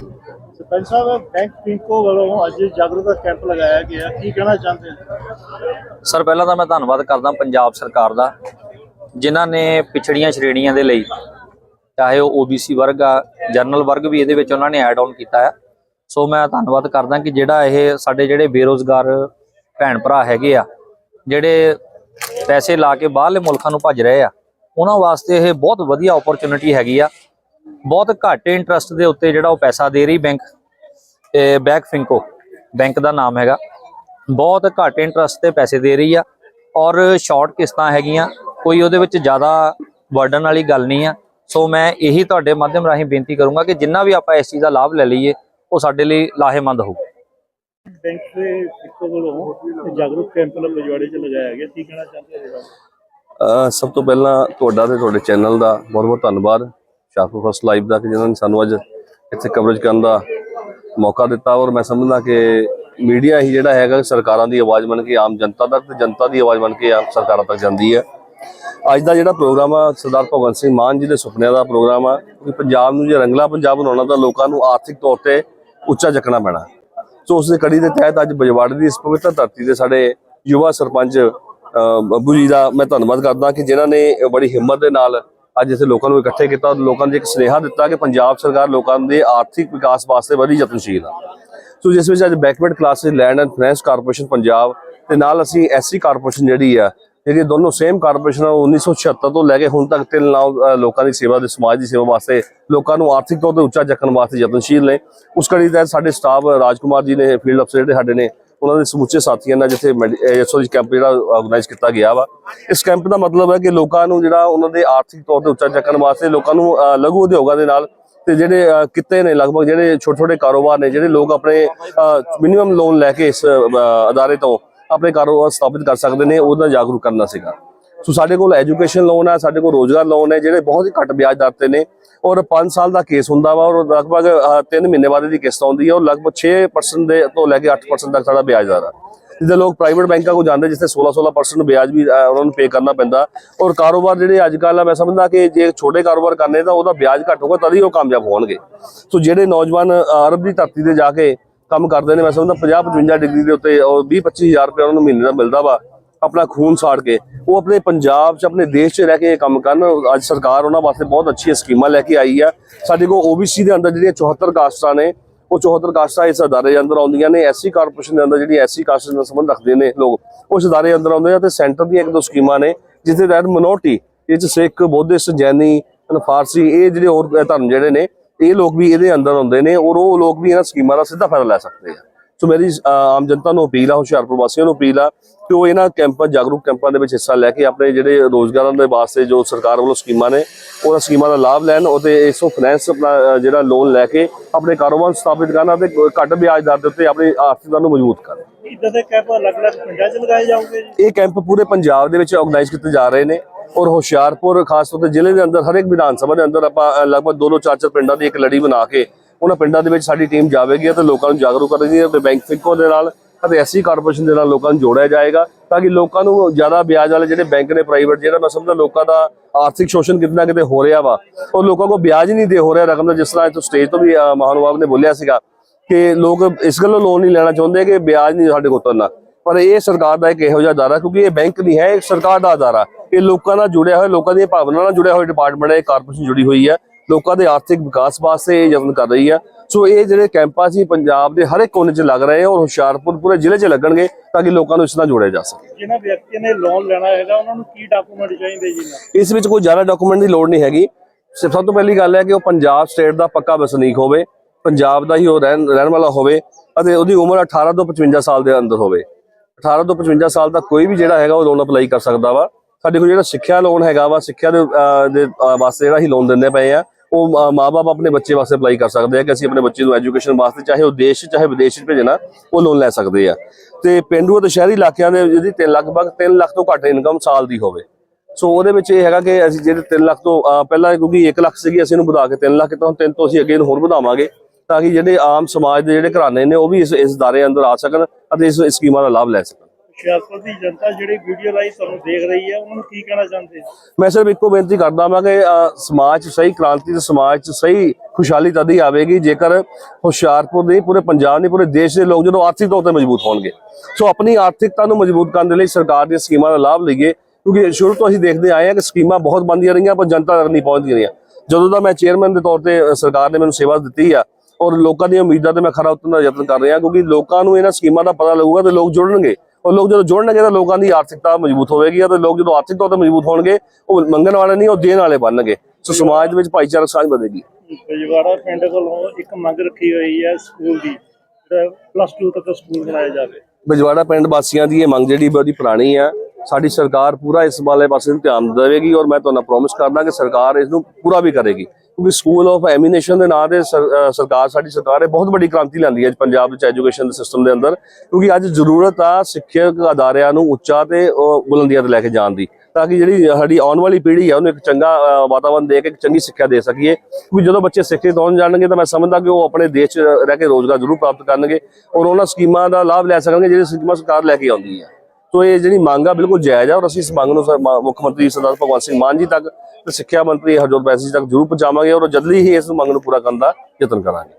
ਸਰਪੰਚ ਸਾਹਿਬ, bank ਪਿੰਕੋ ਵੱਲੋਂ ਅੱਜ ਜਾਗਰੂਕਤਾ ਕੈਂਪ ਲਗਾਇਆ ਗਿਆ। ਕੀ ਕਹਿਣਾ ਚਾਹੁੰਦੇ ਸਰ, ਪਹਿਲਾਂ ਤਾਂ ਮੈਂ ਧੰਨਵਾਦ ਕਰਦਾ ਪੰਜਾਬ ਸਰਕਾਰ ਦਾ, ਜਿਨ੍ਹਾਂ ਨੇ ਪਿਛੜੀਆਂ ਸ਼੍ਰੇਣੀਆਂ ਦੇ ਲਈ, ਚਾਹੇ ਉਹ OBC ਵਰਗ ਆ, ਜਨਰਲ ਵਰਗ ਵੀ ਇਹਦੇ ਵਿੱਚ ਉਹਨਾਂ ਨੇ ਐਡ ਆਨ ਕੀਤਾ ਹੈ ਸੋ ਮੈਂ ਧੰਨਵਾਦ ਕਰਦਾ ਕਿ ਜਿਹੜਾ ਇਹ ਸਾਡੇ ਜਿਹੜੇ ਬੇਰੋਜ਼ਗਾਰ ਭੈਣ ਭਰਾ ਹੈਗੇ ਆ, ਜਿਹੜੇ ਪੈਸੇ ਲਾ ਕੇ ਬਾਹਰਲੇ ਮੁਲਕਾਂ ਨੂੰ ਭੱਜ ਰਹੇ ਆ, ਉਹਨਾਂ ਵਾਸਤੇ ਇਹ ਬਹੁਤ ਵਧੀਆ ਓਪਰਚੁਨਿਟੀ ਹੈਗੀ ਆ। ਬਹੁਤ ਘੱਟ ਇੰਟਰਸਟ ਦੇ ਉੱਤੇ ਜਿਹੜਾ ਉਹ ਪੈਸਾ ਦੇ ਰਹੀ ਬੈਂਕ ਇਹ ਬੈਕ ਫਿੰਕੋ ਬੈਂਕ ਦਾ ਨਾਮ ਹੈਗਾ। ਬਹੁਤ ਘੱਟ ਇੰਟਰਸਟ ਤੇ ਪੈਸੇ ਦੇ ਰਹੀ ਆ ਔਰ ਸ਼ਾਰਟ ਕਿਸ਼ਤਾਂ ਹੈਗੀਆਂ ਕੋਈ ਉਹਦੇ ਵਿੱਚ ਜ਼ਿਆਦਾ ਬਰਡਨ ਵਾਲੀ ਗੱਲ ਨਹੀਂ ਆ। ਸੋ ਮੈਂ ਇਹੀ ਤੁਹਾਡੇ ਮਾਧਿਅਮ ਰਾਹੀਂ ਬੇਨਤੀ ਕਰੂੰਗਾ ਕਿ ਜਿੰਨਾ ਵੀ ਆਪਾਂ ਇਸ ਚੀਜ਼ ਦਾ ਲਾਭ ਲੈ ਲਈਏ ਉਹ ਸਾਡੇ ਲਈ ਲਾਹੇਮੰਦ ਹੋਊ। ਬੈਂਕ ਦੇ ਪਿੰਕੋ ਵੱਲੋਂ ਜਾਗਰੂਕ ਕੈਂਪ ਲਗਵਾੜੇ ਚ ਲਗਾਇਆ ਗਿਆ ਕੀ ਕਹਿਣਾ ਚਾਹੁੰਦੇ ਹੋ? ਸਭ ਤੋਂ ਪਹਿਲਾਂ ਤੁਹਾਡਾ ਤੇ ਤੁਹਾਡੇ ਚੈਨਲ ਦਾ ਬਹੁਤ ਬਹੁਤ ਧੰਨਵਾਦ। ਸ਼ਾਹਪੁਰ ਫਸਟ ਲਾਈਵ ਦਾ ਕਿ ਜਿਨ੍ਹਾਂ ਨੇ ਸਾਨੂੰ ਅੱਜ ਇੱਥੇ ਕਵਰੇਜ ਕਰਨ ਦਾ ਮੌਕਾ ਦਿੱਤਾ ਔਰ ਮੈਂ ਸਮਝਦਾ ਕਿ ਮੀਡੀਆ ਹੀ ਜਿਹੜਾ ਹੈਗਾ ਸਰਕਾਰਾਂ ਦੀ ਆਵਾਜ਼ ਬਣ ਕੇ ਆਮ ਜਨਤਾ ਤੱਕ ਤੇ ਜਨਤਾ ਦੀ ਆਵਾਜ਼ ਬਣ ਕੇ ਆਮ ਸਰਕਾਰਾਂ ਤੱਕ ਜਾਂਦੀ ਹੈ। ਅੱਜ ਦਾ ਜਿਹੜਾ ਪ੍ਰੋਗਰਾਮ ਆ, ਸਰਦਾਰ ਭਗਵੰਤ ਸਿੰਘ ਮਾਨ ਜੀ ਦੇ ਸੁਪਨਿਆਂ ਦਾ ਪ੍ਰੋਗਰਾਮ ਆ ਕਿ ਪੰਜਾਬ ਨੂੰ ਜੇ ਰੰਗਲਾ ਪੰਜਾਬ ਬਣਾਉਣਾ ਤਾਂ ਲੋਕਾਂ ਨੂੰ ਆਰਥਿਕ ਤੌਰ ਤੇ ਉੱਚਾ ਚੱਕਣਾ ਪੈਣਾ। ਸੋ ਉਸ ਦੇ ਕੜੀ ਦੇ ਤਹਿਤ ਅੱਜ ਬਜਵਾੜੇ ਦੀ ਇਸ ਪਵਿੱਤਰ ਧਰਤੀ ਦੇ ਸਾਡੇ ਯੁਵਾ ਸਰਪੰਚ ਬੱਬੂ ਜੀ ਦਾ ਮੈਂ ਧੰਨਵਾਦ ਕਰਦਾ ਕਿ ਜਿਨ੍ਹਾਂ ਨੇ ਬੜੀ ਹਿੰਮਤ ਦੇ ਨਾਲ ਅੱਜ ਇੱਥੇ ਲੋਕਾਂ ਨੂੰ ਇਕੱਠੇ ਕੀਤਾ ਲੋਕਾਂ ਨੂੰ ਇੱਕ ਸੁਨੇਹਾ ਦਿੱਤਾ ਕਿ ਪੰਜਾਬ ਸਰਕਾਰ ਲੋਕਾਂ ਦੇ ਆਰਥਿਕ ਵਿਕਾਸ ਵਾਸਤੇ ਬੜੀ ਯਤਨਸ਼ੀਲ ਆ। ਸੋ ਜਿਸ ਵਿੱਚ ਅੱਜ backward classes, land and finance corporation Punjab ਤੇ ਨਾਲ ਅਸੀਂ ਐਸਸੀ ਕਾਰਪੋਰੇਸ਼ਨ ਜਿਹੜੀ ਆ ਜਿਹੜੀ ਦੋਨੋਂ ਸੇਮ ਕਾਰਪੋਰੇਸ਼ਨ 1976 ਤੋਂ ਲੈ ਕੇ ਹੁਣ ਤੱਕ ਤਿੰਨ ਨਾਲ ਲੋਕਾਂ ਦੀ ਸੇਵਾ ਦੇ, ਸਮਾਜ ਦੀ ਸੇਵਾ ਵਾਸਤੇ ਲੋਕਾਂ ਨੂੰ ਆਰਥਿਕ ਤੌਰ ਤੇ ਉੱਚਾ ਚੱਕਣ ਵਾਸਤੇ ਯਤਨਸ਼ੀਲ ਨੇ। ਉਸ ਕੜੀ ਤਹਿਤ ਸਾਡੇ ਸਟਾਫ ਰਾਜਕੁਮਾਰ ਜੀ ਨੇ ਫੀਲਡ ਅਫਸਰ ਜਿਹੜੇ ਸਾਡੇ ਨੇ ਉਹਨਾਂ ਦੇ ਸਮੁੱਚੇ ਸਾਥੀਆਂ ਨਾਲ ਜਿੱਥੇ ਐਸਓਜੀ ਕੈਂਪ ਜਿਹੜਾ ਆਰਗੇਨਾਈਜ਼ ਕੀਤਾ ਗਿਆ ਵਾ। ਇਸ ਕੈਂਪ ਦਾ ਮਤਲਬ ਹੈ ਕਿ ਲੋਕਾਂ ਨੂੰ ਜਿਹੜਾ ਉਹਨਾਂ ਦੇ ਆਰਥਿਕ ਤੌਰ ਤੇ ਉੱਚਾ ਚੱਕਣ ਵਾਸਤੇ ਲੋਕਾਂ ਨੂੰ ਲਘੂ ਉਦਯੋਗਾਂ ਦੇ ਨਾਲ ਤੇ ਜਿਹੜੇ ਅ, ਕਿੱਤੇ ਨੇ ਲਗਭਗ ਜਿਹੜੇ ਛੋਟੇ ਛੋਟੇ ਕਾਰੋਬਾਰ ਨੇ ਜਿਹੜੇ ਲੋਕ ਆਪਣੇ ਮਿਨੀਮਮ ਲੋਨ ਲੈ ਕੇ ਇਸ ਅਦਾਰੇ ਤੋਂ ਆਪਣੇ ਕਾਰੋਬਾਰ ਸਥਾਪਿਤ ਕਰ ਸਕਦੇ ਨੇ ਉਹਦਾ ਜਾਗਰੂਕ ਕਰਨਾ ਸੀਗਾ। ਸੋ ਸਾਡੇ ਕੋਲ ਐਜੂਕੇਸ਼ਨ ਲੋਨ ਹੈ ਸਾਡੇ ਕੋਲ ਰੋਜ਼ਗਾਰ ਲੋਨ ਹੈ ਜਿਹੜੇ ਬਹੁਤ ਹੀ ਘੱਟ ਵਿਆਜ ਦਰ ਤੇ ਨੇ। ਔਰ 5 ਸਾਲ ਦਾ ਕੇਸ ਹੁੰਦਾ ਵਾ, ਔਰ ਲਗਭਗ 3 ਮਹੀਨੇ ਬਾਅਦ ਦੀ ਕਿਸ਼ਤ ਆਉਂਦੀ ਹੈ ਔਰ ਲਗਭਗ 6% ਦੇ ਤੋਂ ਲੈ ਕੇ 8% ਤੱਕ ਸਾਡਾ ਵਿਆਜ ਦਰ ਹੈ ਜਿੱਦਾਂ ਲੋਕ ਪ੍ਰਾਈਵੇਟ ਬੈਂਕਾਂ ਕੋ ਜਾਂਦੇ, ਜਿੱਥੇ 16-16% ਵਿਆਜ ਵੀ ਉਹਨਾਂ ਨੂੰ ਪੇ ਕਰਨਾ ਪੈਂਦਾ। ਔਰ ਕਾਰੋਬਾਰ ਜਿਹੜੇ ਅੱਜ ਕੱਲ੍ਹ ਆ, ਮੈਂ ਸਮਝਦਾ ਕਿ ਜੇ ਛੋਟੇ ਕਾਰੋਬਾਰ ਕਰਨੇ ਤਾਂ ਉਹਦਾ ਵਿਆਜ ਘੱਟ ਹੋਗਾ ਤਦ ਹੀ ਉਹ ਕਾਮਯਾਬ ਹੋਣਗੇ। ਸੋ ਜਿਹੜੇ ਨੌਜਵਾਨ ਅਰਬ ਦੀ ਧਰਤੀ ਤੇ ਜਾ ਕੇ ਕੰਮ ਕਰਦੇ ਨੇ, ਮੈਂ ਸਮਝਦਾ 50-55 ਡਿਗਰੀ ਦੇ ਉੱਤੇ ਔਰ 20-25000 ਰੁਪਏ ਉਹਨਾਂ ਨੂੰ ਮਹੀਨੇ ਦਾ ਮਿਲਦਾ ਵਾ। ਆਪਣਾ ਖੂਨ ਸਾੜ ਕੇ, ਉਹ ਆਪਣੇ ਪੰਜਾਬ 'ਚ, ਆਪਣੇ ਦੇਸ਼ 'ਚ ਰਹਿ ਕੇ ਇਹ ਕੰਮ ਕਰਨ। ਅੱਜ ਸਰਕਾਰ ਉਹਨਾਂ ਵਾਸਤੇ ਬਹੁਤ ਅੱਛੀਆਂ ਸਕੀਮਾਂ ਲੈ ਕੇ ਆਈ ਆ। ਸਾਡੇ ਕੋਲ OBC ਦੇ ਅੰਦਰ ਜਿਹੜੀਆਂ 74 ਕਾਸਟਾਂ ਨੇ, ਉਹ 74 ਕਾਸਟਾਂ ਇਸ ਅਦਾਰੇ ਦੇ ਅੰਦਰ ਆਉਂਦੀਆਂ ਨੇ। ਐਸਸੀ ਕਾਰਪੋਰੇਸ਼ਨ ਦੇ ਅੰਦਰ ਜਿਹੜੀ ਐਸਸੀ ਕਾਸਟ ਨਾਲ ਸੰਬੰਧ ਰੱਖਦੇ ਨੇ ਲੋਕ, ਉਸ ਅਦਾਰੇ ਅੰਦਰ ਆਉਂਦੇ ਆ ਤੇ ਸੈਂਟਰ ਦੀਆਂ ਇੱਕ ਦੋ ਸਕੀਮਾਂ ਨੇ, ਜਿਸ ਦੇ ਤਹਿਤ ਮਿਨੋਰਟੀ ਇਹ 'ਚ ਸਿੱਖ, ਬੁੱਧਿਸਟ, ਜੈਨੀ ਫਾਰਸੀ, ਇਹ ਜਿਹੜੇ ਹੋਰ ਧਰਮ ਜਿਹੜੇ ਨੇ, ਇਹ ਲੋਕ ਵੀ ਇਹਦੇ ਅੰਦਰ ਆਉਂਦੇ ਨੇ ਔਰ ਉਹ ਲੋਕ ਵੀ ਇਹਨਾਂ ਸਕੀਮਾਂ ਦਾ ਸਿੱਧਾ ਫਾਇਦਾ ਲੈ ਸਕਦੇ ਆ। ਸੋ ਮੇਰੀ ਆਮ ਜਨਤਾ ਨੂੰ ਅਪੀਲ ਆ ਹੁਸ਼ਿਆਰਪੁਰ ਵਾਸੀਆਂ ਨੂੰ ਅਪੀਲ ਆ ਕਿ ਉਹ ਇਹਨਾਂ ਕੈਂਪਾਂ ਜਾਗਰੂਕ ਕੈਂਪਾਂ ਦੇ ਵਿੱਚ ਹਿੱਸਾ ਲੈ ਕੇ ਆਪਣੇ ਜਿਹੜੇ ਰੋਜ਼ਗਾਰਾਂ ਦੇ ਵਾਸਤੇ ਜੋ ਸਰਕਾਰ ਵੱਲੋਂ ਸਕੀਮਾਂ ਨੇ ਉਹਨਾਂ ਸਕੀਮਾਂ ਦਾ ਲਾਭ ਲੈਣ ਅਤੇ ਇਸੋਂ ਫਾਈਨੈਂਸ ਆਪਣਾ ਜਿਹੜਾ ਲੋਨ ਲੈ ਕੇ ਆਪਣੇ ਕਾਰੋਬਾਰ ਸਥਾਪਿਤ ਕਰਨ ਅਤੇ ਘੱਟ ਵਿਆਜ ਦਰ ਦੇ ਉੱਤੇ ਆਪਣੀ ਆਰਥਿਕਤਾ ਨੂੰ ਮਜ਼ਬੂਤ ਕਰਨ। ਇੱਦਾਂ ਦੇ ਕੈਂਪ ਅਲੱਗ-ਅਲੱਗ ਪਿੰਡਾਂ 'ਚ ਲਗਾਏ ਜਾਓਗੇ ਜੀ? ਇਹ ਕੈਂਪ ਪੂਰੇ ਪੰਜਾਬ ਦੇ ਵਿੱਚ ਆਰਗੇਨਾਈਜ਼ ਕੀਤੇ ਜਾ ਰਹੇ ਨੇ ਔਰ ਹੁਸ਼ਿਆਰਪੁਰ ਖਾਸ ਤੌਰ ਤੇ ਜ਼ਿਲ੍ਹੇ ਦੇ ਅੰਦਰ ਹਰ ਇੱਕ ਵਿਧਾਨ ਸਭਾ ਦੇ ਅੰਦਰ ਆਪਾਂ ਲਗਭਗ ਦੋ ਦੋ ਚਾਰ ਚਾਰ ਪਿੰਡਾਂ ਦੀ ਇੱਕ ਲੜੀ ਬਣਾ ਕੇ ਉਹਨਾਂ ਪਿੰਡਾਂ ਦੇ ਵਿੱਚ ਸਾਡੀ ਟੀਮ ਜਾਵੇਗੀ ਅਤੇ ਲੋਕਾਂ ਨੂੰ ਜਾਗਰੂਕ ਕਰੇਗੀ ਅਤੇ ਬੈਂਕ ਫਿੰਕੋ ਦੇ ਨਾਲ ਅਤੇ ਐਸਸੀ ਕਾਰਪੋਰੇਸ਼ਨ ਦੇ ਨਾਲ ਲੋਕਾਂ ਨੂੰ ਜੋੜਿਆ ਜਾਏਗਾ ਤਾਂ ਕਿ ਲੋਕਾਂ ਨੂੰ ਜ਼ਿਆਦਾ ਵਿਆਜ ਵਾਲੇ ਜਿਹੜੇ ਬੈਂਕ ਨੇ ਪ੍ਰਾਈਵੇਟ ਜਿਹੜਾ ਮੈਂ ਸਮਝਦਾ ਲੋਕਾਂ ਦਾ ਆਰਥਿਕ ਸ਼ੋਸ਼ਣ ਕਿਤਨਾ ਕਿਤੇ ਹੋ ਰਿਹਾ ਵਾ, ਉਹ ਲੋਕਾਂ ਕੋਲ ਵਿਆਜ ਨਹੀਂ ਦੇ ਹੋ ਰਿਹਾ ਰਕਮ ਦਾ, ਜਿਸ ਤਰ੍ਹਾਂ ਇੱਥੋਂ ਸਟੇਜ ਤੋਂ ਵੀ ਮਹਾਨੁਭਾਵ ਨੇ ਬੋਲਿਆ ਸੀਗਾ ਕਿ ਲੋਕ ਇਸ ਗੱਲੋਂ ਲੋਨ ਨਹੀਂ ਲੈਣਾ ਚਾਹੁੰਦੇ ਕਿ ਵਿਆਜ ਨਹੀਂ ਸਾਡੇ ਕੋਲ ਉਤਰਨਾ। ਪਰ ਇਹ ਸਰਕਾਰ ਦਾ ਇੱਕ ਇਹੋ ਜਿਹਾ ਅਦਾਰਾ ਕਿਉਂਕਿ ਇਹ ਬੈਂਕ ਨਹੀਂ ਹੈ, ਇਹ ਸਰਕਾਰ ਦਾ ਅਦਾਰਾ ਇਹ ਲੋਕਾਂ ਨਾਲ ਜੁੜਿਆ ਹੋਇਆ, ਲੋਕਾਂ ਦੀਆਂ ਭਾਵਨਾਵਾਂ ਨਾਲ ਜੁੜਿਆ ਹੋਇਆ ਡਿਪਾਰਟਮੈਂਟ ਹੈ ਕਾਰਪੋਰੇਸ਼ਨ ਜੁੜੀ ਹੋਈ ਹੈ। ਲੋਕਾਂ ਦੇ ਆਰਥਿਕ ਵਿਕਾਸ ਵਾਸਤੇ ਇਹ ਯਤਨ ਕਰ ਰਹੀ ਹੈ। ਸੋ ਇਹ ਜਿਹੜੇ ਕੈਂਪਾਂ ਸੀ ਪੰਜਾਬ ਦੇ ਹਰ ਇੱਕ ਕੋਨੇ 'ਚ ਲੱਗ ਰਹੇ ਆ ਔਰ ਹੁਸ਼ਿਆਰਪੁਰ ਪੂਰੇ ਜ਼ਿਲ੍ਹੇ 'ਚ ਲੱਗਣਗੇ ਤਾਂ ਕਿ ਲੋਕਾਂ ਨੂੰ ਇਸ ਨਾਲ ਜੋੜਿਆ ਜਾ ਸਕੇ। ਜਿਹਨਾਂ ਵਿਅਕਤੀਆਂ ਨੇ ਲੋਨ ਲੈਣਾ ਹੈਗਾ ਉਹਨਾਂ ਨੂੰ ਕੀ ਡਾਕੂਮੈਂਟ ਚਾਹੀਦੇ ਜੀ ਇਸ ਵਿੱਚ ਕੋਈ ਜ਼ਿਆਦਾ ਡਾਕੂਮੈਂਟ ਦੀ ਲੋੜ ਨਹੀਂ ਹੈਗੀ। ਸਭ ਤੋਂ ਪਹਿਲੀ ਗੱਲ ਹੈ ਕਿ ਉਹ ਪੰਜਾਬ ਸਟੇਟ ਦਾ ਪੱਕਾ ਵਸਨੀਕ ਹੋਵੇ ਪੰਜਾਬ ਦਾ ਹੀ ਉਹ ਰਹਿਣ ਰਹਿਣ ਵਾਲਾ ਹੋਵੇ ਅਤੇ ਉਹਦੀ ਉਮਰ 18 ਤੋਂ 55 ਸਾਲ ਦੇ ਅੰਦਰ ਹੋਵੇ। 18 ਤੋਂ 55 ਸਾਲ ਤੱਕ ਕੋਈ ਵੀ ਜਿਹੜਾ ਹੈਗਾ ਉਹ ਲੋਨ ਅਪਲਾਈ ਕਰ ਸਕਦਾ ਵਾ। ਸਾਡੇ ਕੋਲ ਜਿਹੜਾ ਸਿੱਖਿਆ ਲੋਨ ਹੈਗਾ ਵਾ ਸਿੱਖਿਆ ਦੇ ਦੇ ਵਾਸਤੇ ਜਿਹੜਾ ਹੀ ਲੋਨ ਦਿੰਦੇ ਪਏ ਆ ਉਹ ਅਹ, ਮਾਪੇ ਆਪਣੇ ਬੱਚੇ ਵਾਸਤੇ ਅਪਲਾਈ ਕਰ ਸਕਦੇ ਆ ਕਿ ਅਸੀਂ ਆਪਣੇ ਬੱਚੇ ਨੂੰ ਐਜੂਕੇਸ਼ਨ ਵਾਸਤੇ ਚਾਹੇ ਉਹ ਦੇਸ਼ 'ਚ ਚਾਹੇ ਵਿਦੇਸ਼ 'ਚ ਭੇਜਣਾ ਉਹ ਲੋਨ ਲੈ ਸਕਦੇ ਆ। ਤੇ ਪਿੰਡੂ ਅਤੇ ਸ਼ਹਿਰੀ ਇਲਾਕਿਆਂ ਦੇ ਜਿਹਦੀ 3 ਲਗਭਗ 3 ਲੱਖ ਤੋਂ ਘੱਟ ਇਨਕਮ ਸਾਲ ਦੀ ਹੋਵੇ। ਸੋ ਉਹਦੇ ਵਿੱਚ ਇਹ ਹੈਗਾ ਕਿ ਅਸੀਂ ਜਿਹੜੇ 3 ਲੱਖ ਤੋਂ ਪਹਿਲਾਂ ਕਿਉਂਕਿ 1 ਲੱਖ ਸੀਗੀ ਅਸੀਂ ਇਹਨੂੰ ਵਧਾ ਕੇ 3 ਲੱਖ ਤੋਂ 3 ਤੋਂ ਅਸੀਂ ਅੱਗੇ ਨੂੰ ਹੋਰ ਵਧਾਵਾਂਗੇ ਤਾਂ ਕਿ ਜਿਹੜੇ ਆਮ ਸਮਾਜ ਦੇ ਜਿਹੜੇ ਘਰਾਣੇ ਨੇ ਉਹ ਵੀ ਇਸ ਇਸ ਦਾਰੇ ਅੰਦਰ ਆ ਸਕਣ ਅਤੇ ਇਸ ਸਕੀਮਾਂ ਦਾ ਲਾਭ ਲੈ ਸਕਣ। ਹੁਸ਼ਿਆਰਪੁਰ ਦੀ ਜਨਤਾ ਜਿਹੜੀ ਵੀਡੀਓ ਰਾਹੀਂ ਤੁਹਾਨੂੰ ਦੇਖ ਰਹੀ ਹੈ, ਉਹਨਾਂ ਨੂੰ ਕੀ ਕਹਿਣਾ ਚਾਹੁੰਦੇ ਮੈਂ ਸਿਰਫ ਇੱਕੋ ਬੇਨਤੀ ਕਰਦਾ ਹਾਂ ਕਿ ਸਮਾਜ 'ਚ ਸਹੀ ਕ੍ਰਾਂਤੀ ਤੇ ਸਮਾਜ 'ਚ ਸਹੀ ਖੁਸ਼ਹਾਲੀ ਤਦ ਹੀ ਆਵੇਗੀ ਜੇਕਰ ਹੁਸ਼ਿਆਰਪੁਰ ਨਹੀਂ ਪੂਰੇ ਪੰਜਾਬ ਨਹੀਂ ਪੂਰੇ ਦੇਸ਼ ਦੇ ਲੋਕ ਜਦੋਂ ਆਰਥਿਕ ਤੌਰ ਤੇ ਮਜ਼ਬੂਤ ਹੋਣਗੇ। ਸੋ ਆਪਣੀ ਆਰਥਿਕਤਾ ਨੂੰ ਮਜ਼ਬੂਤ ਕਰਨ ਦੇ ਲਈ ਸਰਕਾਰ ਦੀਆਂ ਸਕੀਮਾਂ ਦਾ ਲਾਭ ਲਈਏ, ਕਿਉਂਕਿ ਸ਼ੁਰੂ ਤੋਂ ਅਸੀਂ ਦੇਖਦੇ ਆਏ ਹਾਂ ਕਿ ਸਕੀਮਾਂ ਬਹੁਤ ਬਣਦੀਆਂ ਰਹੀਆਂ, ਪਰ ਜਨਤਾ ਤੱਕ ਨਹੀਂ ਪਹੁੰਚਦੀਆਂ ਰਹੀਆਂ। ਜਦੋਂ ਦਾ ਮੈਂ ਚੇਅਰਮੈਨ ਦੇ ਤੌਰ ਤੇ ਸਰਕਾਰ ਨੇ ਮੈਨੂੰ ਸੇਵਾ ਦਿੱਤੀ ਆ, ਔਰ ਲੋਕਾਂ ਦੀਆਂ ਉਮੀਦਾਂ ਤੇ ਮੈਂ ਖਰਾ ਉਤਰਨ ਦਾ ਯਤਨ ਕਰ ਰਿਹਾ, ਕਿਉਂਕਿ ਲੋਕਾਂ ਨੂੰ ਇਹਨਾਂ ਸਕੀਮਾਂ ਦਾ ਪਤਾ ਲੱਗੂਗਾ ਤੇ ਲੋਕ ਜੁੜਨਗੇ। ਔਰ ਲੋਕ ਜਦੋਂ ਜੁੜਨਗੇ ਤਾਂ ਲੋਕਾਂ ਦੀ ਆਰਥਿਕਤਾ ਮਜ਼ਬੂਤ ਹੋਵੇਗੀ ਅਤੇ ਲੋਕ ਜਦੋਂ ਆਰਥਿਕ ਤੌਰ ਤੇ ਮਜ਼ਬੂਤ ਹੋਣਗੇ ਉਹ ਮੰਗਣ ਵਾਲੇ ਨਹੀਂ ਉਹ ਦੇਣ ਵਾਲੇ ਬਣਨਗੇ। ਸੋ ਸਮਾਜ ਦੇ ਵਿੱਚ ਭਾਈਚਾਰਕ ਸਾਂਝ ਵਧੇਗੀ। ਬਜਵਾੜਾ ਪਿੰਡ ਵੱਲੋਂ ਇੱਕ ਮੰਗ ਰੱਖੀ ਹੋਈ ਹੈ ਸਕੂਲ ਦੀ ਜਿਹੜਾ ਪਲੱਸ 2 ਤੱਕ ਸਕੂਲ ਬਣਾਇਆ ਜਾਵੇ। ਬਜਵਾੜਾ ਪਿੰਡ ਵਾਸੀਆਂ ਦੀ ਇਹ ਮੰਗ ਜਿਹੜੀ ਬੜੀ ਪੁਰਾਣੀ ਆ ਸਾਡੀ ਸਰਕਾਰ ਪੂਰਾ ਇਸ ਵਾਲੇ ਪਾਸੇ ਨੂੰ ਧਿਆਨ ਦੇਵੇਗੀ ਔਰ ਮੈਂ ਤੁਹਾਨੂੰ ਪ੍ਰੋਮਿਸ ਕਰਦਾ ਕਿ ਸਰਕਾਰ ਇਸ ਨੂੰ ਪੂਰਾ ਵੀ ਕਰੇਗੀ। ਕਿਉਂਕਿ ਸਕੂਲ ਆਫ ਐਮੀਨੇਸ਼ਨ ਦੇ ਨਾਂ ਤੇ ਸਰ- ਸਰਕਾਰ ਸਾਡੀ ਸਰਕਾਰ ਇਹ ਬਹੁਤ ਵੱਡੀ ਕ੍ਰਾਂਤੀ ਲਿਆਂਦੀ ਹੈ ਅੱਜ ਪੰਜਾਬ ਵਿੱਚ ਐਜੂਕੇਸ਼ਨ ਦੇ ਸਿਸਟਮ ਦੇ ਅੰਦਰ। ਕਿਉਂਕਿ ਅੱਜ ਜ਼ਰੂਰਤ ਆ ਸਿੱਖਿਅਕ ਅਦਾਰਿਆਂ ਨੂੰ ਉੱਚਾ ਤੇ ਬੁਲੰਦੀਆਂ ਤੇ ਲੈ ਕੇ ਜਾਣ ਦੀ ਤਾਂ ਕਿ ਜਿਹੜੀ ਸਾਡੀ ਆਉਣ ਵਾਲੀ ਪੀੜ੍ਹੀ ਹੈ ਉਹਨੂੰ ਇੱਕ ਚੰਗਾ ਅਹ, ਵਾਤਾਵਰਣ ਦੇ ਕੇ ਇੱਕ ਚੰਗੀ ਸਿੱਖਿਆ ਦੇ ਸਕੀਏ। ਕਿਉਂਕਿ ਜਦੋਂ ਬੱਚੇ ਸਿੱਖਿਅਤ ਹੋਣ ਜਾਣਗੇ ਤਾਂ ਮੈਂ ਸਮਝਦਾ ਕਿ ਉਹ ਆਪਣੇ ਦੇਸ਼ 'ਚ ਰਹਿ ਕੇ ਰੋਜ਼ਗਾਰ ਜ਼ਰੂਰ ਪ੍ਰਾਪਤ ਕਰਨਗੇ ਔਰ ਉਹਨਾਂ ਸਕੀਮਾਂ ਦਾ ਲਾਭ ਲੈ ਸਕਣਗੇ ਜਿਹੜੀ ਸਕੀਮਾਂ ਸਰਕਾਰ ਲੈ ਕੇ ਆਉਂਦੀ ਹੈ ਸੋ ਇਹ ਜਿਹੜੀ ਮੰਗ ਆ, ਬਿਲਕੁਲ ਜਾਇਜ਼ ਆ ਔਰ ਅਸੀਂ ਇਸ ਮੰਗ ਨੂੰ ਮੁੱਖ ਮੰਤਰੀ ਸਰਦਾਰ ਭਗਵੰਤ ਸਿੰਘ ਮਾਨ ਜੀ ਤੱਕ ਤੇ ਸਿੱਖਿਆ ਮੰਤਰੀ ਹਰਜੋਤ ਬੈਂਸ ਜੀ ਤੱਕ ਜ਼ਰੂਰ ਪਹੁੰਚਾਵਾਂਗੇ ਔਰ ਜਲਦੀ ਹੀ ਇਸ ਮੰਗ ਨੂੰ ਪੂਰਾ ਕਰਨ ਦਾ ਯਤਨ ਕਰਾਂਗੇ।